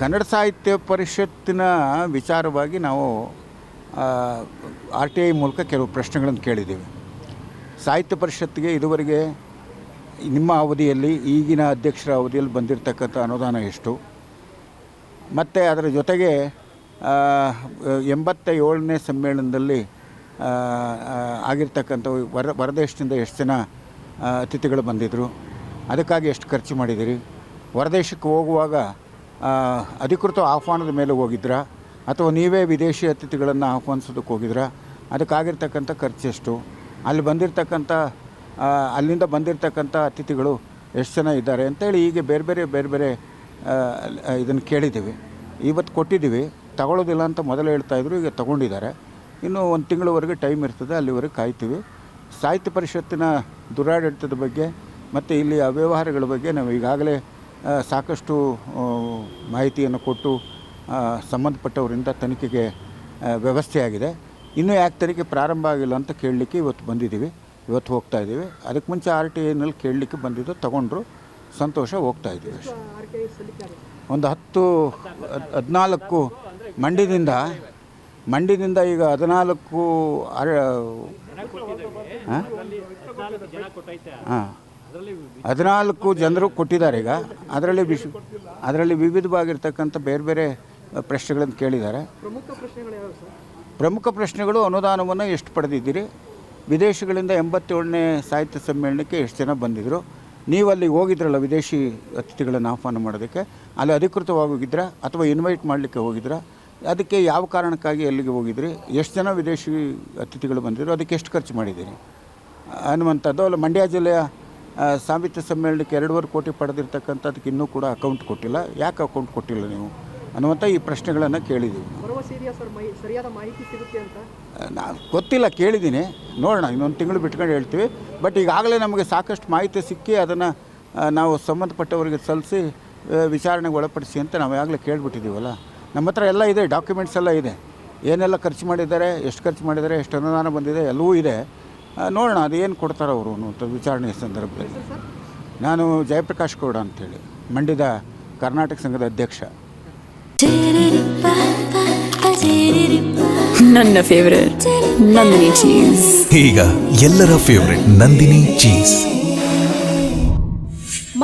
ಕನ್ನಡ ಸಾಹಿತ್ಯ ಪರಿಷತ್ತಿನ ವಿಚಾರವಾಗಿ ನಾವು ಆರ್ ಟಿ ಐ ಮೂಲಕ ಕೆಲವು ಪ್ರಶ್ನೆಗಳನ್ನು ಕೇಳಿದ್ದೀವಿ. ಸಾಹಿತ್ಯ ಪರಿಷತ್ತಿಗೆ ಇದುವರೆಗೆ ನಿಮ್ಮ ಅವಧಿಯಲ್ಲಿ, ಈಗಿನ ಅಧ್ಯಕ್ಷರ ಅವಧಿಯಲ್ಲಿ ಬಂದಿರತಕ್ಕಂಥ ಅನುದಾನ ಎಷ್ಟು? ಮತ್ತು ಅದರ ಜೊತೆಗೆ ಎಂಬತ್ತ ಏಳನೇ ಸಮ್ಮೇಳನದಲ್ಲಿ ಆ, ಆ, ಆಗಿರ್ತಕ್ಕಂಥ ಹೊರ ಹೊರದೇಶದಿಂದ ಎಷ್ಟು ಜನ ಅತಿಥಿಗಳು ಬಂದಿದ್ದರು ಅದಕ್ಕಾಗಿ ಎಷ್ಟು ಖರ್ಚು ಮಾಡಿದಿರಿ? ಹೊರದೇಶಕ್ಕೆ ಹೋಗುವಾಗ ಅಧಿಕೃತ ಆಹ್ವಾನದ ಮೇಲೆ ಹೋಗಿದ್ರಾ? ಅಥವಾ ನೀವೇ ವಿದೇಶಿ ಅತಿಥಿಗಳನ್ನು ಆಹ್ವಾನಿಸೋದಕ್ಕೆ ಹೋಗಿದ್ರಾ? ಅದಕ್ಕಾಗಿರ್ತಕ್ಕಂಥ ಖರ್ಚೆಷ್ಟು ಅಲ್ಲಿ ಬಂದಿರತಕ್ಕಂಥ ಅಲ್ಲಿಂದ ಬಂದಿರತಕ್ಕಂಥ ಅತಿಥಿಗಳು ಎಷ್ಟು ಜನ ಇದ್ದಾರೆ ಅಂತೇಳಿ ಹೀಗೆ ಬೇರೆ ಬೇರೆ ಬೇರೆ ಬೇರೆ ಇದನ್ನು ಕೇಳಿದ್ದೀವಿ. ಇವತ್ತು ಕೊಟ್ಟಿದ್ದೀವಿ. ತಗೊಳ್ಳೋದಿಲ್ಲ ಅಂತ ಮೊದಲು ಹೇಳ್ತಾಯಿದ್ರು ಈಗ ತಗೊಂಡಿದ್ದಾರೆ. ಇನ್ನೂ ಒಂದು ತಿಂಗಳವರೆಗೆ ಟೈಮ್ ಇರ್ತದೆ ಅಲ್ಲಿವರೆಗೆ ಕಾಯ್ತೀವಿ. ಸಾಹಿತ್ಯ ಪರಿಷತ್ತಿನ ದುರಾಡಳಿತದ ಬಗ್ಗೆ ಮತ್ತು ಇಲ್ಲಿ ಅವ್ಯವಹಾರಗಳ ಬಗ್ಗೆ ನಾವು ಈಗಾಗಲೇ ಸಾಕಷ್ಟು ಮಾಹಿತಿಯನ್ನು ಕೊಟ್ಟು ಸಂಬಂಧಪಟ್ಟವರಿಂದ ತನಿಖೆಗೆ ವ್ಯವಸ್ಥೆಯಾಗಿದೆ. ಇನ್ನೂ ಯಾಕೆ ತನಿಖೆ ಪ್ರಾರಂಭ ಆಗಿಲ್ಲ ಅಂತ ಕೇಳಲಿಕ್ಕೆ ಇವತ್ತು ಬಂದಿದ್ದೀವಿ. ಇವತ್ತು ಹೋಗ್ತಾ ಇದ್ದೀವಿ. ಅದಕ್ಕೆ ಮುಂಚೆ ಆರ್ ಟಿ ಐನಲ್ಲಿ ಕೇಳಲಿಕ್ಕೆ ಬಂದಿದ್ದು ತಗೊಂಡ್ರು ಸಂತೋಷ ಹೋಗ್ತಾ ಇದ್ದೀವಿ. ಅಷ್ಟೇ ಒಂದು ಹತ್ತು ಹದ್- ಹದಿನಾಲ್ಕು ಮಂಡ್ಯದಿಂದ ಮಂಡ್ಯದಿಂದ ಈಗ ಹದಿನಾಲ್ಕು ಹಾಂ? ಹದಿನಾಲ್ಕು ಜನರು ಕೊಟ್ಟಿದ್ದಾರೆ ಈಗ. ಅದರಲ್ಲಿ ವಿಶ್ ಅದರಲ್ಲಿ ವಿವಿಧವಾಗಿರ್ತಕ್ಕಂಥ ಬೇರೆ ಬೇರೆ ಪ್ರಶ್ನೆಗಳನ್ನು ಕೇಳಿದ್ದಾರೆ. ಪ್ರಮುಖ ಪ್ರಶ್ನೆಗಳು ಅನುದಾನವನ್ನು ಎಷ್ಟು ಪಡೆದಿದ್ದೀರಿ? ವಿದೇಶಗಳಿಂದ ಎಂಬತ್ತೇಳನೇ ಸಾಹಿತ್ಯ ಸಮ್ಮೇಳನಕ್ಕೆ ಎಷ್ಟು ಜನ ಬಂದಿದ್ದರು ನೀವು ಅಲ್ಲಿ ಹೋಗಿದ್ರಲ್ಲ ವಿದೇಶಿ ಅತಿಥಿಗಳನ್ನು ಆಹ್ವಾನ ಮಾಡೋದಕ್ಕೆ? ಅಲ್ಲಿ ಅಧಿಕೃತವಾಗಿ ಹೋಗಿದ್ರಾ ಅಥವಾ ಇನ್ವೈಟ್ ಮಾಡಲಿಕ್ಕೆ ಹೋಗಿದ್ರಾ? ಅದಕ್ಕೆ ಯಾವ ಕಾರಣಕ್ಕಾಗಿ ಎಲ್ಲಿಗೆ ಹೋಗಿದ್ರಿ? ಎಷ್ಟು ಜನ ವಿದೇಶಿ ಅತಿಥಿಗಳು ಬಂದಿದ್ರು? ಅದಕ್ಕೆ ಎಷ್ಟು ಖರ್ಚು ಮಾಡಿದ್ದೀರಿ? ಅನ್ನುವಂಥದ್ದು ಅಲ್ಲ ಮಂಡ್ಯ ಜಿಲ್ಲೆಯ ಸಾಹಿತ್ಯ ಸಮ್ಮೇಳನಕ್ಕೆ ಎರಡೂವರೆ ಕೋಟಿ ಪಡೆದಿರ್ತಕ್ಕಂಥದ್ದಕ್ಕೆ ಇನ್ನೂ ಕೂಡ ಅಕೌಂಟ್ ಕೊಟ್ಟಿಲ್ಲ. ಯಾಕೆ ಅಕೌಂಟ್ ಕೊಟ್ಟಿಲ್ಲ ನೀವು? ಅನ್ನುವಂಥ ಈ ಪ್ರಶ್ನೆಗಳನ್ನು ಕೇಳಿದ್ದೀವಿ ನಾನು ಗೊತ್ತಿಲ್ಲ ಕೇಳಿದ್ದೀನಿ. ನೋಡೋಣ ಇನ್ನೊಂದು ತಿಂಗಳು ಬಿಟ್ಕೊಂಡು ಹೇಳ್ತೀವಿ. ಬಟ್ ಈಗಾಗಲೇ ನಮಗೆ ಸಾಕಷ್ಟು ಮಾಹಿತಿ ಸಿಕ್ಕಿ ಅದನ್ನು ನಾವು ಸಂಬಂಧಪಟ್ಟವರಿಗೆ ಸಲ್ಲಿಸಿ ವಿಚಾರಣೆಗೆ ಒಳಪಡಿಸಿ ಅಂತ ನಾವು ಆಗಲೇ ಕೇಳಿಬಿಟ್ಟಿದ್ದೀವಲ್ಲ? ನಮ್ಮ ಹತ್ರ ಎಲ್ಲ ಇದೆ ಡಾಕ್ಯುಮೆಂಟ್ಸ್ ಎಲ್ಲ ಇದೆ. ಏನೆಲ್ಲ ಖರ್ಚು ಮಾಡಿದ್ದಾರೆ ಎಷ್ಟು ಖರ್ಚು ಮಾಡಿದ್ದಾರೆ ಎಷ್ಟು ಅನುದಾನ ಬಂದಿದೆ ಎಲ್ಲವೂ ಇದೆ. ನೋಡೋಣ ಅದು ಏನು ಕೊಡ್ತಾರೆ ಅವರು ಅಂತ ವಿಚಾರಣೆ ಸಂದರ್ಭದಲ್ಲಿ. ನಾನು ಜಯಪ್ರಕಾಶ್ ಗೌಡ ಅಂತೇಳಿ ಮಂಡ್ಯದ ಕರ್ನಾಟಕ ಸಂಘದ ಅಧ್ಯಕ್ಷ. ನನ್ನ ಫೇವರೇಟ್ ನಂದಿನಿ ಚೀಸ್ ಈಗ ಎಲ್ಲರ ಫೇವರೆಟ್ ನಂದಿನಿ ಚೀಸ್